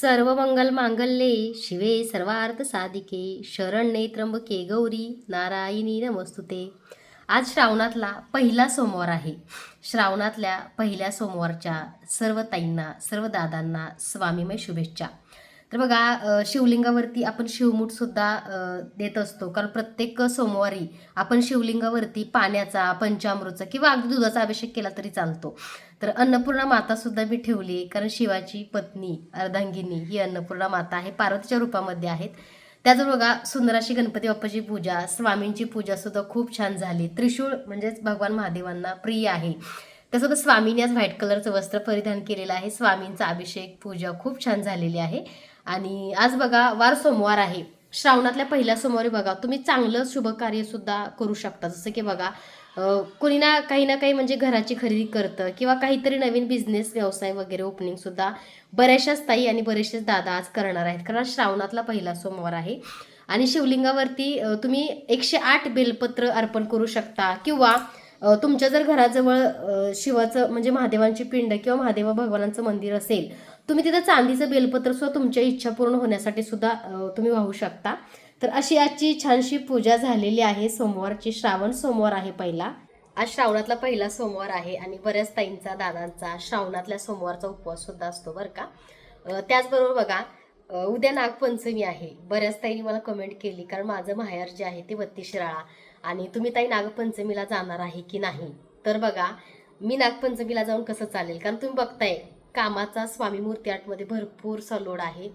सर्व मंगल मांगल्ये शिवे सर्वार्थ साधिके शरण्ये त्र्यंबके गौरी नारायणी नमस्तुते. आज श्रावणातला पहिला सोमवार आहे. श्रावणातल्या पहिल्या सोमवारच्या सर्व ताईंना सर्व दादांना स्वामीमय शुभेच्छा. तर बघा शिवलिंगावरती आपण शिवमूठ सुद्धा देत असतो. कारण प्रत्येक सोमवारी आपण शिवलिंगावरती पाण्याचा पंचामृतचा किंवा अगदी दुधाचा अभिषेक केला तरी चालतो. तर अन्नपूर्णा माता सुद्धा मी ठेवली कारण शिवाची पत्नी अर्धांगिनी ही अन्नपूर्णा माता आहे. पार्वतीच्या रूपामध्ये आहेत. त्याचं बघा सुंदर अशी गणपती बाप्पाची पूजा स्वामींची पूजा सुद्धा खूप छान झाली. त्रिशूळ म्हणजेच भगवान महादेवांना प्रिय आहे. त्यासोबत स्वामींनी आज व्हाईट कलरचं वस्त्र परिधान केलेलं आहे. स्वामींचा अभिषेक पूजा खूप छान झालेली आहे. आणि आज बघा वार सोमवार आहे. श्रावणातल्या पहिल्या सोमवारी बघा तुम्ही चांगलं शुभ सुद्धा करू शकता. जसं की बघा कुणी कोणी ना काही ना काही म्हणजे घराची खरेदी करतं किंवा काहीतरी नवीन बिझनेस व्यवसाय वगैरे ओपनिंगसुद्धा बऱ्याचशाच ताई आणि बरेचसेच दादा आज करणार आहेत. कारण श्रावणातला पहिला सोमवार आहे. आणि शिवलिंगावरती तुम्ही एकशे आठ बेलपत्र अर्पण करू शकता किंवा तुमच्या जर घराजवळ शिवाचं म्हणजे महादेवांची पिंड किंवा महादेवा भगवानांचं मंदिर असेल तुम्ही तिथं चांदीचं बेलपत्र सुद्धा तुमच्या इच्छा पूर्ण होण्यासाठी सुद्धा तुम्ही वाहू शकता. तर अशी आजची छानशी पूजा झालेली आहे. सोमवारची श्रावण सोमवार आहे पहिला. आज श्रावणातला पहिला सोमवार आहे आणि बऱ्याच ताईंचा दादांचा श्रावणातल्या सोमवारचा उपवास सुद्धा असतो बरं का. त्याचबरोबर बघा उद्या नागपंचमी आहे. बऱ्याच ताईंनी मला कमेंट केली कारण माझं माहेर जे आहे ते बत्तीस शिराळा आणि तुम्ही ताई नागपंचमीला जाणार आहे की नाही? तर बघा मी नागपंचमीला जाऊन कसं चालेल? कारण तुम्ही बघताय कामाचा स्वामी मूर्ती आर्टमध्ये भरपूर सलोड आहे.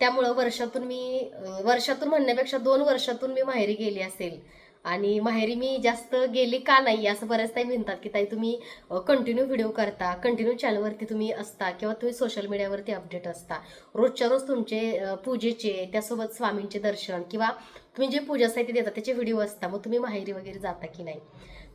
त्यामुळं वर्षातून मी वर्षातून म्हणण्यापेक्षा दोन वर्षातून मी माहेरी गेली असेल. आणि माहेरी मी जास्त गेली का नाही असं बऱ्याच ताई म्हणतात की ताई तुम्ही कंटिन्यू व्हिडिओ करता कंटिन्यू चॅनलवरती तुम्ही असता किंवा तुम्ही सोशल मीडियावरती अपडेट असता. रोजच्या रोज तुमचे पूजेचे त्यासोबत स्वामींचे दर्शन किंवा तुम्ही जे पूजा साहित्य देता त्याचे व्हिडिओ असता मग तुम्ही माहेरी वगैरे जाता की नाही?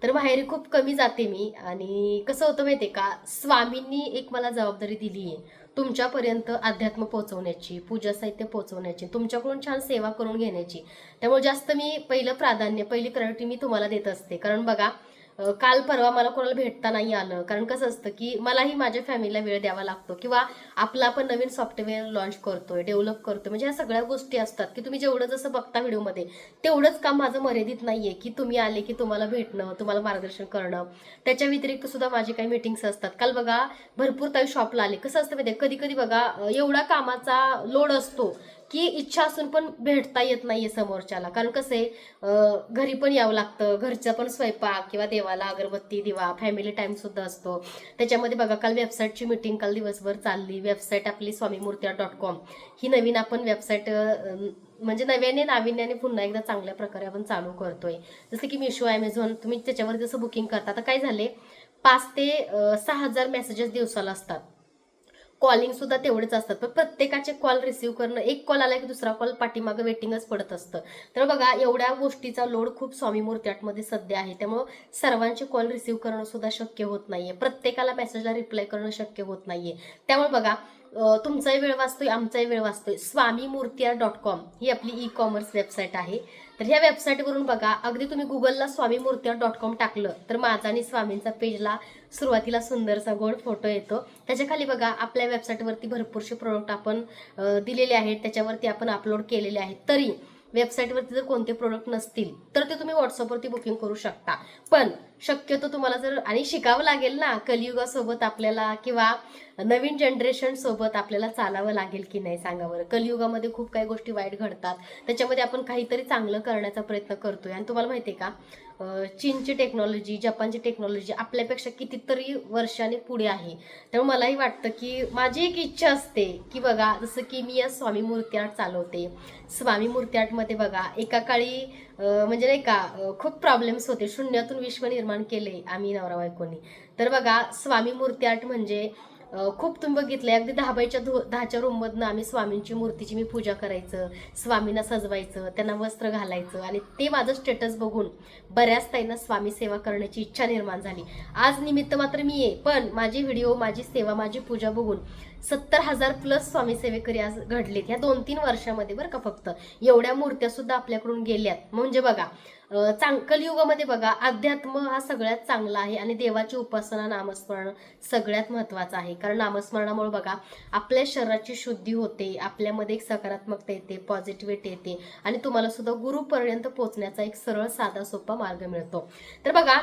तर माहेरी खूप कमी जाते मी. आणि कसं होतं माहिती का? स्वामींनी एक मला जबाबदारी दिली आहे तुमच्यापर्यंत अध्यात्म पोहोचवण्याची पूजा साहित्य पोहोचवण्याची तुमच्याकडून छान सेवा करून घेण्याची. त्यामुळे जास्त मी पहिलं प्राधान्य पहिली प्रायोरिटी मी तुम्हाला देत असते. कारण बघा काल परवा मला कोणाला भेटता नाही आलं. कारण कसं असतं की मलाही माझ्या फॅमिलीला वेळ द्यावा लागतो किंवा आपला आपण नवीन सॉफ्टवेअर लॉन्च करतोय डेव्हलप करतोय. म्हणजे ह्या सगळ्या गोष्टी असतात की तुम्ही जेवढं जसं बघता व्हिडिओमध्ये तेवढंच काम माझं मर्यादित नाहीये की तुम्ही आले की तुम्हाला भेटणं तुम्हाला मार्गदर्शन करणं. त्याच्या व्यतिरिक्त सुद्धा माझे काही मीटिंग्स असतात. काल बघा भरपूर काही शॉपला आले. कसं असतं माहिती कधी कधी बघा एवढा कामाचा लोड असतो की इच्छा असून पण भेटता येत नाहीये समोरच्याला. कारण कसं आहे घरी पण यावं लागतं घरचा पण स्वयंपाक किंवा देवाला अगरबत्ती दिवा फॅमिली टाइम सुद्धा असतो. त्याच्यामध्ये बघा काल वेबसाईटची मीटिंग काल दिवसभर चालली. वेबसाईट आपली स्वामीमूर्त्या डॉट कॉम ही नवीन आपण वेबसाईट म्हणजे नव्याने नाविन्याने पुन्हा एकदा चांगल्या प्रकारे आपण चालू करतोय. जसं की मिशो ॲमेझॉन तुम्ही त्याच्यावर जसं बुकिंग करता. तर काय झाले पाच ते सहा हजार मेसेजेस दिवसाला असतात. कॉलिंग सुद्धा तेवढेच असतात. पण प्रत्येकाचे कॉल रिसिव्ह करणं एक कॉल आला की दुसरा कॉल पाठीमागं वेटिंगच पडत असतं. तर बघा एवढ्या गोष्टीचा लोड खूप स्वामी मूर्ती आर्टमध्ये सध्या आहे. त्यामुळं सर्वांचे कॉल रिसिव्ह करणं सुद्धा शक्य होत नाहीये. प्रत्येकाला मेसेजला रिप्लाय करणं शक्य होत नाहीये. त्यामुळे बघा तुमचाही वेळ वाचतोय आमचाही वेळ वाचतोय. स्वामी मूर्तियार डॉट कॉम ही आपली ई कॉमर्स वेबसाईट आहे. तर ह्या वेबसाईटवरून बघा अगदी तुम्ही गुगलला स्वामी मूर्तियार डॉट कॉम टाकलं तर माझा आणि स्वामींचा पेजला सुरुवातीला सुंदरसा गोड फोटो येतो. त्याच्याखाली बघा आपल्या वेबसाईटवरती भरपूरसे प्रोडक्ट आपण दिलेले आहेत. त्याच्यावरती आपण अपलोड केलेले आहेत. तरी वेबसाईटवरती जर कोणते प्रोडक्ट नसतील तर ते तुम्ही व्हॉट्सअपवरती बुकिंग करू शकता. पण शक्यतो तुम्हाला जर आणि शिकावं लागेल ना कलियुगासोबत आपल्याला किंवा नवीन जनरेशन सोबत आपल्याला चालावं लागेल की नाही सांगा बरं. कलियुगामध्ये खूप काही गोष्टी वाईट घडतात. त्याच्यामध्ये आपण काहीतरी चांगलं करण्याचा प्रयत्न करतोय. आणि तुम्हाला माहिती आहे का चीनची टेक्नॉलॉजी जपानची टेक्नॉलॉजी आपल्यापेक्षा कितीतरी वर्षाने पुढे आहे. त्यामुळे मलाही वाटतं की माझी एक इच्छा असते की बघा जसं की मी या स्वामी मूर्ती आर्ट चालवते. स्वामी मूर्ती आर्टमध्ये बघा एका काळी म्हणजे नाही का खूप प्रॉब्लेम्स होते. शून्यातून विश्व निर्माण केले आम्ही नवरा बायकोनी. तर बघा स्वामी मूर्ती आर्ट म्हणजे खूप तुम्ही बघितलंय. अगदी दहा बायच्या धो दहाच्या रूममधनं आम्ही स्वामींची मूर्तीची मी पूजा करायचं स्वामींना सजवायचं त्यांना वस्त्र घालायचं आणि ते माझं स्टेटस बघून बऱ्याच ताईंना स्वामी सेवा करण्याची इच्छा निर्माण झाली. आज निमित्त मात्र मी आहे पण माझी व्हिडिओ माझी सेवा माझी पूजा बघून सत्तर हजार प्लस स्वामी सेवेकरी आज घडलेत. ह्या दोन तीन वर्षामध्ये बरं का फक्त. एवढ्या मूर्त्या सुद्धा आपल्याकडून गेल्यात. म्हणजे बघा चांग कलियुगामध्ये बघा अध्यात्म हा सगळ्यात चांगला आहे आणि देवाची उपासना नामस्मरण सगळ्यात महत्वाचं आहे. कारण नामस्मरणामुळे बघा आपल्या शरीराची शुद्धी होते आपल्यामध्ये एक सकारात्मकता येते पॉझिटिव्हिटी येते आणि तुम्हाला सुद्धा गुरुपर्यंत पोहोचण्याचा एक सरळ साधा सोपा मार्ग मिळतो. तर बघा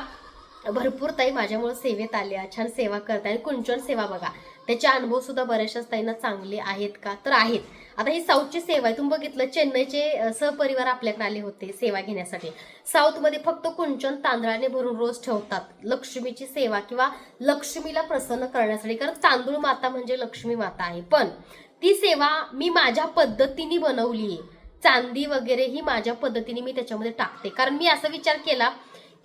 भरपूर ताई माझ्यामुळे सेवेत आल्या छान सेवा करतात आणि कुंचन सेवा बघा त्याचे अनुभव सुद्धा बऱ्याचशाच ताईंना चांगले आहेत का? तर आहेत. आता ही साऊथची सेवा आहे. तुम्ही बघितलं चेन्नईचे सहपरिवार आपल्याकडे आले होते सेवा घेण्यासाठी. साऊथमध्ये फक्त कुंचन तांदळाने भरून रोज ठेवतात. लक्ष्मीची सेवा किंवा लक्ष्मीला प्रसन्न करण्यासाठी. कारण तांदूळ माता म्हणजे लक्ष्मी माता आहे. पण ती सेवा मी माझ्या पद्धतीने बनवली आहे चांदी वगैरे ही माझ्या पद्धतीने मी त्याच्यामध्ये टाकते. कारण मी असा विचार केला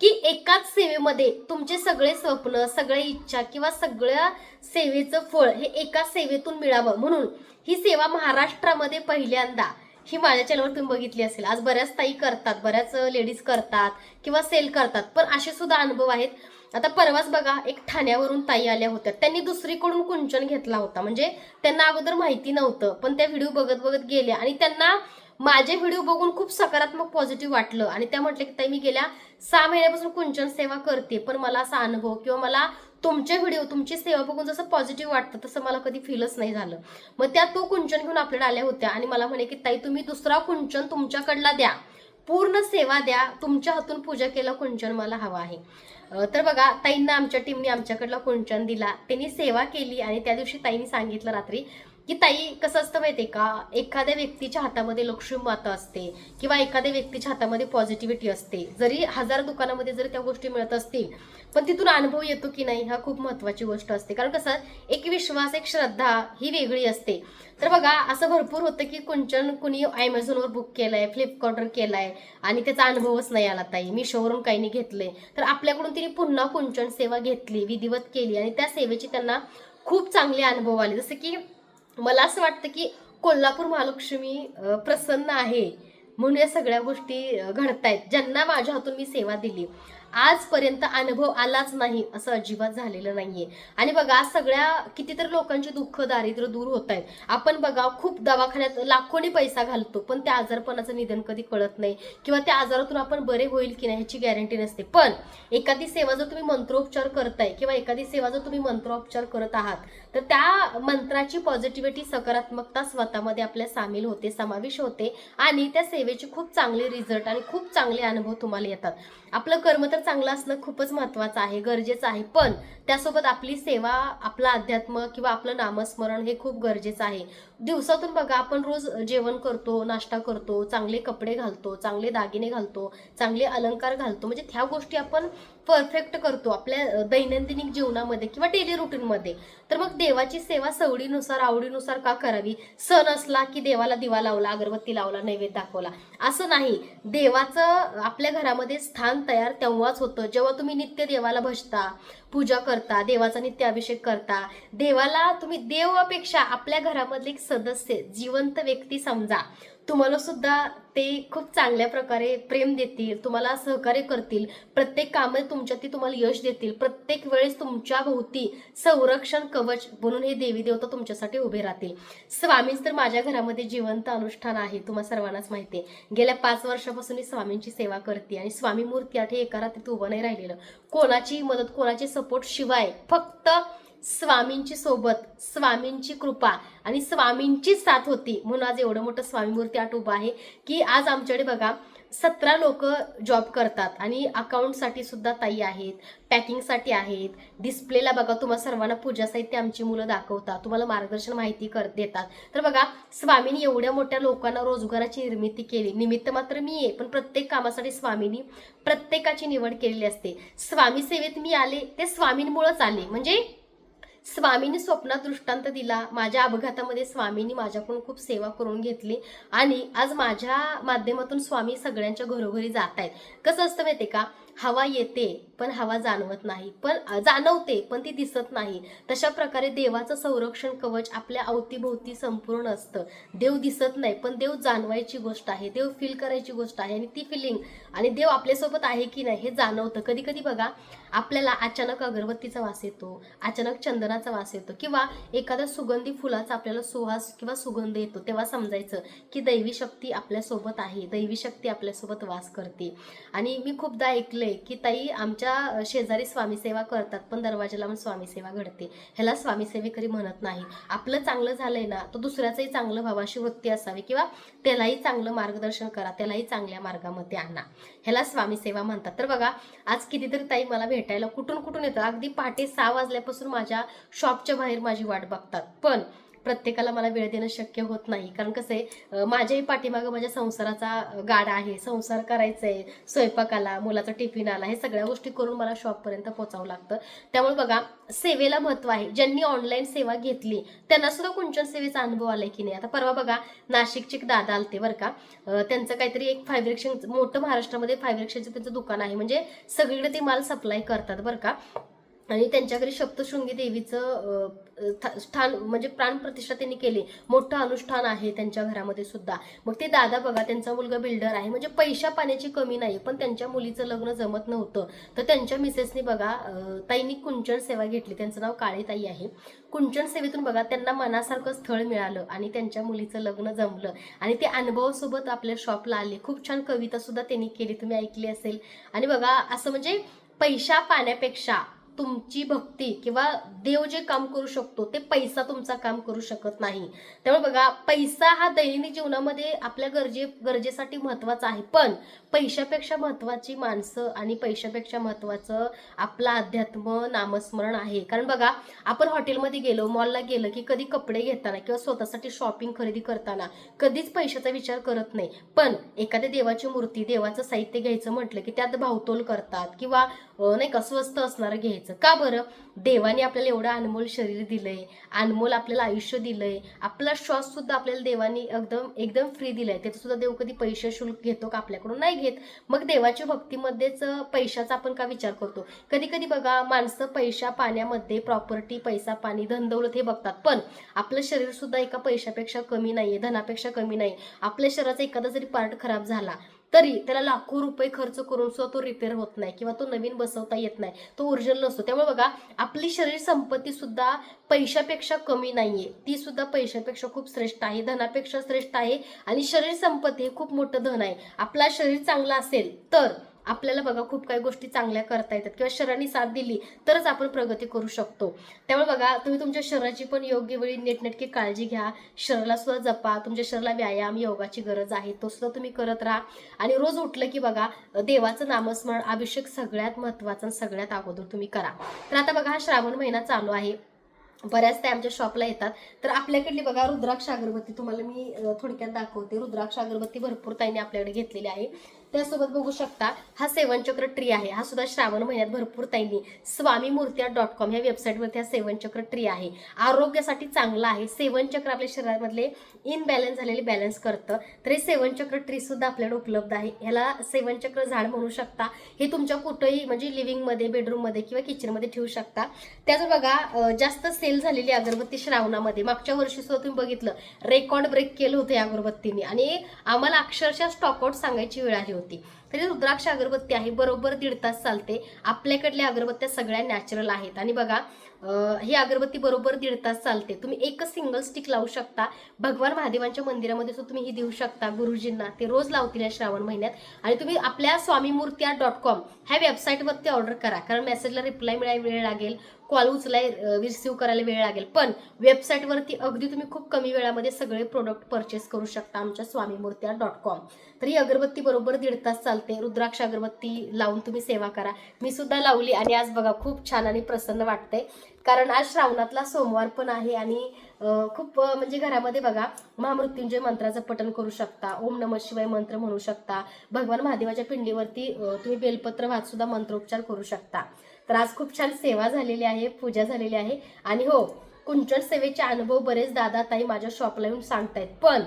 की एकाच सेवेमध्ये तुमचे सगळे स्वप्न सगळ्या इच्छा किंवा सगळ्या सेवेचं फळ हे एका सेवेतून मिळावं. म्हणून ही सेवा महाराष्ट्रामध्ये पहिल्यांदा ही माझ्या चॅनलवर तुम्ही बघितली असेल. आज बऱ्याच ताई करतात बऱ्याच लेडीज करतात किंवा सेल करतात. पण असे सुद्धा अनुभव आहेत. आता परवाच बघा एक ठाण्यावरून ताई आल्या होत्या. त्यांनी दुसरीकडून कुंचन घेतला होता. म्हणजे त्यांना अगोदर माहिती नव्हतं. पण त्या व्हिडिओ बघत बघत गेल्या आणि त्यांना माझे व्हिडिओ बघून खूप सकारात्मक पॉझिटिव्ह वाटलं. आणि त्या म्हटलं की ताई मी गेल्या सहा महिन्यापासून कुंचन सेवा करते पण मला असा अनुभव किंवा मला तुमचे व्हिडिओ तुमची सेवा बघून जसं पॉझिटिव्ह वाटतं तसं मला कधी फीलच नाही झालं. मग त्या तो कुंचन घेऊन आपल्याला आल्या होत्या आणि मला म्हणे की ताई तुम्ही दुसरा कुंचन तुमच्याकडला द्या. पूर्ण सेवा द्या. तुमच्या हातून पूजा केलं कुंचन मला हवा आहे. तर बघा ताईंना आमच्या टीमने आमच्याकडला कुंचन दिला. त्यांनी सेवा केली आणि त्या दिवशी ताईंनी सांगितलं रात्री की ताई कसं असतं माहितीये का? एखाद्या व्यक्तीच्या हातामध्ये लक्ष्मी माता असते किंवा एखाद्या व्यक्तीच्या हातामध्ये पॉझिटिव्हिटी असते. जरी हजार दुकानामध्ये जरी त्या गोष्टी मिळत असतील पण तिथून अनुभव येतो की नाही हा खूप महत्वाची गोष्ट असते. कारण कसं एक विश्वास एक श्रद्धा ही वेगळी असते. तर बघा असं भरपूर होतं की कुंचन कुणी ॲमेझॉनवर बुक केलंय फ्लिपकार्टवर केलाय आणि त्याचा अनुभवच नाही आला ताई. मिशोवरून काही नाही घेतलंय. तर आपल्याकडून तिने पुन्हा कुंचन सेवा घेतली विधिवत केली आणि त्या सेवेची त्यांना खूप चांगले अनुभव आले. जसं की मला असं वाटतं की कोल्हापूर महालक्ष्मी प्रसन्न आहे म्हणून या सगळ्या गोष्टी घडत घडतायत. ज्यांना माझ्या हातून मी सेवा दिली. आजपर्यंत अनुभव आलाच नाही असं अजिबात झालेलं नाहीये. आणि बघा सगळ्या कितीतरी लोकांचे दुःख दारिद्र्य दूर होत आहेत आपण बघा खूप दवाखान्यात लाखोनी पैसा घालतो पण त्या आजारपणाचं निधन कधी कळत नाही किंवा त्या आजारातून आपण बरे होईल की नाही ह्याची गॅरंटी नसते. पण एखादी सेवा जर तुम्ही मंत्रोपचार करताय किंवा एखादी सेवा जर तुम्ही मंत्रोपचार करत आहात तर त्या मंत्राची पॉझिटिव्हिटी सकारात्मकता स्वतःमध्ये आपल्या सामील होते समावेश होते आणि त्या सेवेचे खूप चांगले रिझल्ट आणि खूप चांगले अनुभव तुम्हाला येतात. आपलं कर्म तर चांगलं असणं खूपच महत्वाचं आहे गरजेचं आहे. पण त्यासोबत आपली सेवा आपलं अध्यात्म किंवा आपलं नामस्मरण हे खूप गरजेचं आहे. दिवसातून बघा आपण रोज जेवण करतो नाश्ता करतो चांगले कपडे घालतो चांगले दागिने घालतो चांगले अलंकार घालतो. म्हणजे ह्या गोष्टी आपण परफेक्ट करतो आपल्या दैनंदिन जीवनामध्ये किंवा डेली रुटीनमध्ये तर मग देवाची सेवा सवडीनुसार आवडीनुसार का करावी? सण असला की देवाला दिवा लावला अगरबत्ती लावला नैवेद्य दाखवला. असं नाही. देवाचं आपल्या घरामध्ये स्थान तयार तेव्हाच होतं. जेव्हा तुम्ही नित्य देवाला भजता पूजा करता देवाचा नित्य अभिषेक करता देवाला तुम्ही देवापेक्षा आपल्या घरामधले एक सदस्य जिवंत व्यक्ती समजा. तुम्हाला सुद्धा ते खूप चांगल्या प्रकारे प्रेम देतील तुम्हाला सहकार्य करतील. प्रत्येक कामात तुमच्या ते तुम्हाला यश देतील. प्रत्येक वेळेस तुमच्या भोवती संरक्षण कवच म्हणून हे देवी देवता तुमच्यासाठी उभे राहतील. स्वामींच तर माझ्या घरामध्ये जिवंत अनुष्ठान आहे तुम्हाला सर्वांनाच माहिती आहे. गेल्या पाच वर्षापासून मी स्वामींची सेवा करते आणि स्वामी मूर्ती आठे एका रात्रीत उभं नाही राहिलेलं. कोणाची मदत कोणाची सपोर्ट शिवाय फक्त स्वामींची सोबत स्वामींची कृपा आणि स्वामींचीच साथ होती. म्हणून आज एवढं मोठं स्वामी मूर्ती आठ उभं आहे की आज आमच्याकडे बघा सतरा लोक जॉब करतात आणि अकाउंटसाठी सुद्धा ताई आहेत पॅकिंगसाठी आहेत. डिस्प्लेला बघा तुम्हाला सर्वांना पूजा साहित्य आमची मुलं दाखवतात. तुम्हाला मार्गदर्शन माहिती कर देतात. तर बघा स्वामींनी एवढ्या मोठ्या लोकांना रोजगाराची निर्मिती केली. निमित्त मात्र मी आहे पण प्रत्येक कामासाठी स्वामींनी प्रत्येकाची निवड केलेली असते. स्वामी सेवेत मी आले ते स्वामींमुळेच आले. म्हणजे स्वामींनी स्वप्नात दृष्टांत दिला. माझ्या अपघातामध्ये स्वामींनी माझ्याकडून खूप सेवा करून घेतली आणि आज माझ्या माध्यमातून स्वामी सगळ्यांच्या घरोघरी जात आहेत. कसं असतं माहिती का? हवा येते पण हवा जाणवत नाही. पण जाणवते पण ती दिसत नाही. तशा प्रकारे देवाचं संरक्षण कवच आपल्या अवतीभोवती संपूर्ण असतं. देव दिसत नाही पण देव जाणवायची गोष्ट आहे. देव फील करायची गोष्ट आहे आणि ती फिलिंग आणि देव आपल्यासोबत आहे की नाही हे जाणवतं. कधी कधी बघा आपल्याला अचानक अगरबत्तीचा वास येतो अचानक चंदनाचा वास येतो किंवा एखाद्या सुगंधी फुलाचा आपल्याला सुवास किंवा सुगंध येतो तेव्हा समजायचं की दैवी शक्ती आपल्यासोबत आहे दैवी शक्ती आपल्यासोबत वास करते. आणि मी खूपदा ऐकलंय की ताई आमच्या शेजारी स्वामी सेवा करतात पण दरवाजाला पण स्वामी सेवा घडते. ह्याला स्वामी सेवेकरी म्हणत नाही. आपलं चांगलं झालंय ना तर दुसऱ्याचंही चांगलं व्हावं अशी वृत्ती असावी किंवा त्यालाही चांगलं मार्गदर्शन करा त्यालाही चांगल्या मार्गामध्ये आणा. ह्याला स्वामी सेवा म्हणतात. तर बघा आज कितीतरी ताई मला भेटायला कुठून कुठून येतात? अगदी पहाटे सहा वाजल्यापासून माझ्या शॉपच्या बाहेर माझी वाट बघतात. पण प्रत्येकाला मला वेळ देणं शक्य होत नाही. कारण कसं आहे माझ्याही पाठीमागं माझ्या संसाराचा गाडा आहे. संसार करायचा आहे स्वयंपाकाला मुलाचा टिफिन आला हे सगळ्या गोष्टी करून मला शॉपपर्यंत पोचावं लागतं. त्यामुळे बघा सेवेला महत्त्व आहे. ज्यांनी ऑनलाईन सेवा घेतली त्यांना सुद्धा कुंचन सेवेचा अनुभव आलाय की नाही? आता परवा बघा नाशिकचे एक दादा आलते बरं का. त्यांचं काहीतरी एक फायब्रेक्शन मोठं महाराष्ट्रामध्ये फायब्रेक्शनचं त्यांचं दुकान आहे. म्हणजे सगळीकडे ते माल सप्लाय करतात बरं का. आणि त्यांच्या घरी सप्तशृंगी देवीचं स्थान म्हणजे प्राणप्रतिष्ठा त्यांनी केली. मोठं अनुष्ठान आहे त्यांच्या घरामध्ये सुद्धा. मग ते दादा बघा त्यांचा मुलगा बिल्डर आहे. म्हणजे पैशा पाण्याची कमी नाही पण त्यांच्या मुलीचं लग्न जमत नव्हतं. तर त्यांच्या मिसेसनी बघा ताईंनी कुंचन सेवा घेतली. त्यांचं नाव काळेताई आहे. कुंचन सेवेतून बघा त्यांना मनासारखं स्थळ मिळालं आणि त्यांच्या मुलीचं लग्न जमलं. आणि ते अनुभवासोबत आपल्या शॉपला आले. खूप छान कविता सुद्धा त्यांनी केली. तुम्ही ऐकली असेल. आणि बघा असं म्हणजे पैशा पाण्यापेक्षा तुमची भक्ती किंवा देव जे काम करू शकतो ते पैसा तुमचा काम करू शकत नाही. त्यामुळे बघा पैसा हा दैनंदिन जीवनामध्ये आपल्या गरजे गरजेसाठी महत्त्वाचा आहे. पण पैशापेक्षा महत्वाची माणसं आणि पैशापेक्षा महत्वाचं आपलं अध्यात्म नामस्मरण आहे. कारण बघा आपण हॉटेलमध्ये गेलो मॉलला गेलं की कधी कपडे घेताना किंवा स्वतःसाठी शॉपिंग खरेदी करताना कधीच पैशाचा विचार करत नाही. पण एखाद्या देवाची मूर्ती देवाचं साहित्य घ्यायचं म्हटलं की त्यात भावतोल करतात किंवा नाही का स्वस्त असणारं घ्यायचं. का बरं? देवाने आपल्याला एवढं अनमोल शरीर दिलंय अनमोल आपल्याला आयुष्य दिलंय आपला श्वास सुद्धा आपल्याला देवाने एकदम एकदम फ्री दिलाय. त्याचं सुद्धा देव कधी पैसे शुल्क घेतो का आपल्याकडून? नाही घेत. मग देवाच्या भक्तीमध्येच पैशाचा आपण का विचार करतो? कधी कधी बघा माणसं पैशा पाण्यामध्ये प्रॉपर्टी पैसा पाणी धनदौलत हे बघतात. पण आपलं शरीर सुद्धा एका पैशापेक्षा कमी नाहीये धनापेक्षा कमी नाही. आपल्या शरीराचा एखादा जरी पार्ट खराब झाला तरी त्याला लाखो रुपये खर्च करून सुद्धा तो रिपेअर होत नाही किंवा तो नवीन बसवता येत नाही. तो ओरिजिनल नसतो. त्यामुळे बघा आपली शरीर संपत्ती सुद्धा पैशापेक्षा कमी नाहीये. ती सुद्धा पैशापेक्षा खूप श्रेष्ठ आहे धनापेक्षा श्रेष्ठ आहे आणि शरीर संपत्ती हे खूप मोठं धन आहे. आपला शरीर चांगला असेल तर आपल्याला बघा खूप काही गोष्टी चांगल्या करता येतात. किंवा शरीराने साथ दिली तरच आपण प्रगती करू शकतो. त्यामुळे बघा तुम्ही तुमच्या शरीराची पण योग्य वेळी नीटनेटकी काळजी घ्या. शरीराला सुद्धा जपा. तुमच्या शरीराला व्यायाम योगाची गरज आहे. तो सुद्धा तुम्ही करत राहा. आणि रोज उठलं की बघा देवाचं नामस्मरण अभिषेक सगळ्यात महत्त्वाचा आणि सगळ्यात अगोदर तुम्ही करा. तर आता बघा हा श्रावण महिना चालू आहे. बऱ्याच त्या आमच्या शॉपला येतात. तर आपल्याकडली बघा रुद्राक्ष अगरबत्ती तुम्हाला मी थोडक्यात दाखवते. रुद्राक्ष अगरबत्ती भरपूर ताईने आपल्याकडे घेतलेली आहे. त्यासोबत बघू शकता हा सेवनचक्र ट्री आहे. हा सुद्धा श्रावण महिन्यात भरपूर ताईंनी स्वामी मूर्त्या डॉट कॉम ह्या वेबसाईटवरती हा सेवनचक्र ट्री आहे. आरोग्यासाठी चांगला आहे. सेवनचक्र आपल्या शरीरामधले इनबॅलन्स झालेले बॅलन्स करतं. तर हे सेवनचक्र ट्री सुद्धा आपल्याकडे उपलब्ध आहे. ह्याला सेवनचक्र झाड म्हणू शकता. हे तुमच्या कुठंही म्हणजे लिव्हिंगमध्ये बेडरूममध्ये किंवा किचनमध्ये ठेवू शकता. त्याच बघा जास्त सेल झालेली अगरबत्ती श्रावणामध्ये. मागच्या वर्षी सुद्धा तुम्ही बघितलं. रेकॉर्ड ब्रेक केलं होतं या अगरबत्तीने. आणि आम्हाला अक्षरशः स्टॉकआउट सांगायची वेळ आली होती. तरी रुद्राक्ष अगरबत्ती आहे बरोबर दीड तास चालते. आपल्याकडल्या अगरबत्त्या सगळ्या नॅचरल आहेत. आणि बघा ही अगरबत्ती बरोबर दीड तास चालते. तुम्ही एकच सिंगल स्टिक लावू शकता. भगवान महादेवांच्या मंदिरामध्ये सुद्धा तुम्ही ही देऊ शकता. गुरुजींना ते रोज लावतील या श्रावण महिन्यात. आणि तुम्ही आपल्या स्वामी मूर्त्या डॉट कॉम ह्या वेबसाईटवरती ऑर्डर करा. कारण मेसेजला रिप्लाय मिळायला वेळ लागेल. कॉल उचलाय रिसिव्ह करायला वेळ लागेल. पण वेबसाईटवरती अगदी तुम्ही खूप कमी वेळामध्ये सगळे प्रोडक्ट परचेस करू शकता आमच्या स्वामी मूर्त्या डॉट कॉम तर ही अगरबत्ती बरोबर दीड तास चालते. रुद्राक्ष अगरबत्ती लावून तुम्ही सेवा करा. मी सुद्धा लावली आणि आज बघा खूप छान आणि प्रसन्न वाटतंय. कारण आज श्रावणातला सोमवार पण आहे आणि खूप म्हणजे घरामध्ये बघा महामृत्युंजय मंत्राचं पठण करू शकता. ओम नम शिवाय मंत्र म्हणू शकता. भगवान महादेवाच्या पिंडीवरती तुम्ही बेलपत्र वाचसुद्धा मंत्रोपचार करू शकता. तर आज खूप छान सेवा झालेली आहे पूजा झालेली आहे. आणि हो कुंचन सेवेचे अनुभव बरेच दादा ताई माझ्या शॉपला येऊन सांगतायत. पण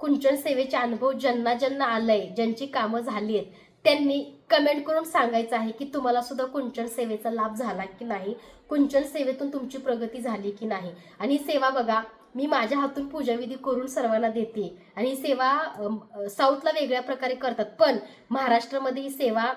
कुंचन सेवेचे अनुभव ज्यांना ज्यांना आलंय ज्यांची कामं झाली आहेत त्यांनी कमेंट करून सांगायचं आहे की तुम्हाला सुद्धा कुंचन सेवेचा लाभ झाला की नाही? कुंचन सेवेतून तुमची प्रगती झाली की नाही? आणि ही सेवा बघा मी माझ्या हातून पूजाविधी करून सर्वांना देते. आणि ही सेवा साऊथला वेगळ्या प्रकारे करतात. पण महाराष्ट्रामध्ये ही सेवा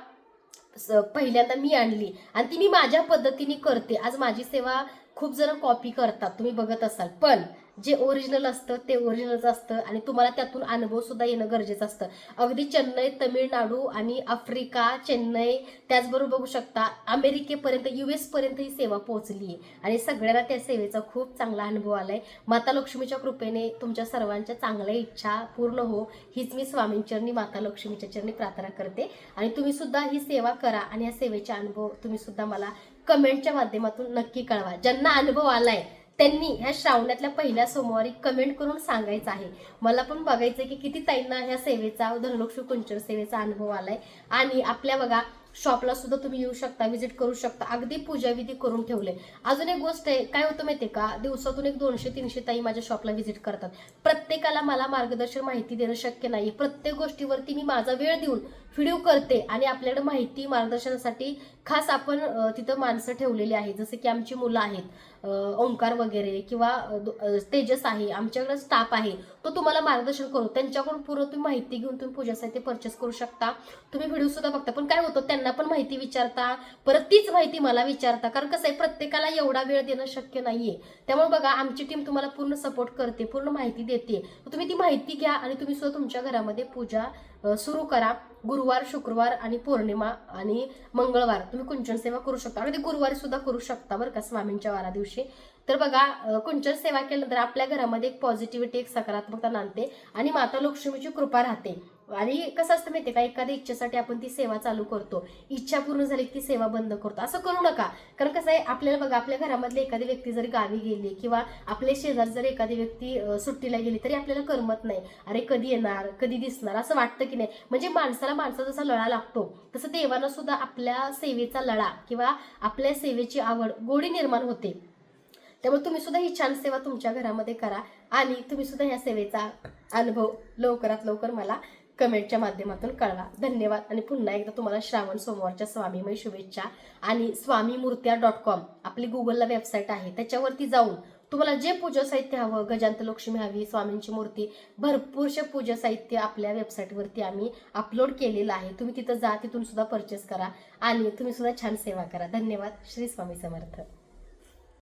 पहिल्यांदा मी आणली. आणि ती मी माझ्या पद्धतीने करते. आज माझी सेवा खूप जण कॉपी करतात. तुम्ही बघत असाल. पण जे ओरिजिनल असतं ते ओरिजिनलच असतं आणि तुम्हाला त्यातून अनुभव सुद्धा येणं गरजेचं असतं. अगदी चेन्नई तमिळनाडू आणि आफ्रिका चेन्नई त्याचबरोबर बघू शकता अमेरिकेपर्यंत यू पर्यंत ही सेवा पोहोचली आहे. आणि सगळ्यांना त्या सेवेचा खूप चांगला अनुभव आलाय. माता लक्ष्मीच्या कृपेने तुमच्या सर्वांच्या चांगल्या इच्छा पूर्ण हो हीच मी स्वामींचरणी माता लक्ष्मीच्या चरणी प्रार्थना करते. आणि तुम्ही सुद्धा ही सेवा करा आणि या सेवेचा अनुभव तुम्ही सुद्धा मला कमेंटच्या माध्यमातून नक्की कळवा. ज्यांना अनुभव आलाय त्यांनी ह्या श्रावणातल्या पहिल्या सोमवारी कमेंट करून सांगायचं आहे. मला पण बघायचं की किती ताईंना ह्या सेवेचा धनलक्ष्मी कुंचर सेवेचा अनुभव आलाय. आणि आपल्या बघा शॉपला सुद्धा तुम्ही येऊ शकता व्हिजिट करू शकता. अगदी पूजाविधी करून ठेवले अजून एक गोष्ट आहे काय होतं माहितीये का? दिवसातून एक दोनशे तीनशे ताई माझ्या शॉपला व्हिजिट करतात. प्रत्येकाला मला मार्गदर्शन माहिती देणं शक्य नाही. प्रत्येक गोष्टीवरती मी माझा वेळ देऊन व्हिडिओ करते आणि आपल्याकडे माहिती मार्गदर्शनासाठी खास आपण तिथं माणसं ठेवलेली आहेत. जसे की आमची मुलं आहेत. ओंकार वगैरे किंवा तेजस आहे आमच्याकडे स्टाफ आहे तो तुम्हाला मार्गदर्शन करू त्यांच्याकडून पूर्ण तुम्ही माहिती घेऊन तुम्ही पूजा साहित्य परचेस करू शकता. तुम्ही व्हिडिओ सुद्धा बघता पण काय होतं त्यांना पण माहिती विचारता परत तीच माहिती मला विचारता कारण कसं आहे प्रत्येकाला एवढा वेळ देणं शक्य नाहीये. त्यामुळे बघा आमची टीम तुम्हाला पूर्ण सपोर्ट करते पूर्ण माहिती देते. तुम्ही ती माहिती घ्या आणि तुम्ही सुद्धा तुमच्या घरामध्ये पूजा सुरू करा. गुरुवार शुक्रवार आणि पौर्णिमा आणि मंगळवार तुम्ही कुंचन सेवा करू शकता. अगदी गुरुवारी सुद्धा करू शकता बरं का स्वामींच्या वारा दिवशी. तर बघा कुंचन सेवा केल्यानंतर आपल्या घरामध्ये एक पॉझिटिव्हिटी एक सकारात्मकता नांदते आणि माता लक्ष्मीची कृपा राहते. आणि कसं असतं माहिती का? एखाद्या इच्छेसाठी आपण ती सेवा चालू करतो. इच्छा पूर्ण झाली की ती सेवा बंद करतो. असं करू नका. कारण कसं आहे आपल्याला बघा आपल्या घरामधली एखादी व्यक्ती जरी गावी गेली किंवा आपले शेजार जर एखादी व्यक्ती सुट्टीला गेली तरी आपल्याला करमत नाही. अरे कधी येणार? कधी दिसणार? असं वाटतं की नाही. म्हणजे माणसाला माणसा जसा लळा लागतो तसं देवानं सुद्धा आपल्या सेवेचा लळा किंवा आपल्या सेवेची आवड गोडी निर्माण होते. त्यामुळे तुम्ही सुद्धा ही छान सेवा तुमच्या घरामध्ये करा आणि तुम्ही सुद्धा या सेवेचा अनुभव लवकरात लवकर मला कमेंटच्या माध्यमातून कळवा. धन्यवाद. आणि पुन्हा एकदा तुम्हाला श्रावण सोमवारच्या स्वामीमय शुभेच्छा आणि स्वामी मूर्त्या डॉट कॉम आपली गुगलला वेबसाईट आहे. त्याच्यावरती जाऊन तुम्हाला जे पूजा साहित्य हवं गजांत लक्ष्मी हवी स्वामींची मूर्ती भरपूरशे पूजा साहित्य आपल्या वेबसाईटवरती आम्ही अपलोड केलेलं आहे. तुम्ही तिथं जा तिथून सुद्धा परचेस करा आणि तुम्ही सुद्धा छान सेवा करा. धन्यवाद. श्री स्वामी समर्थ.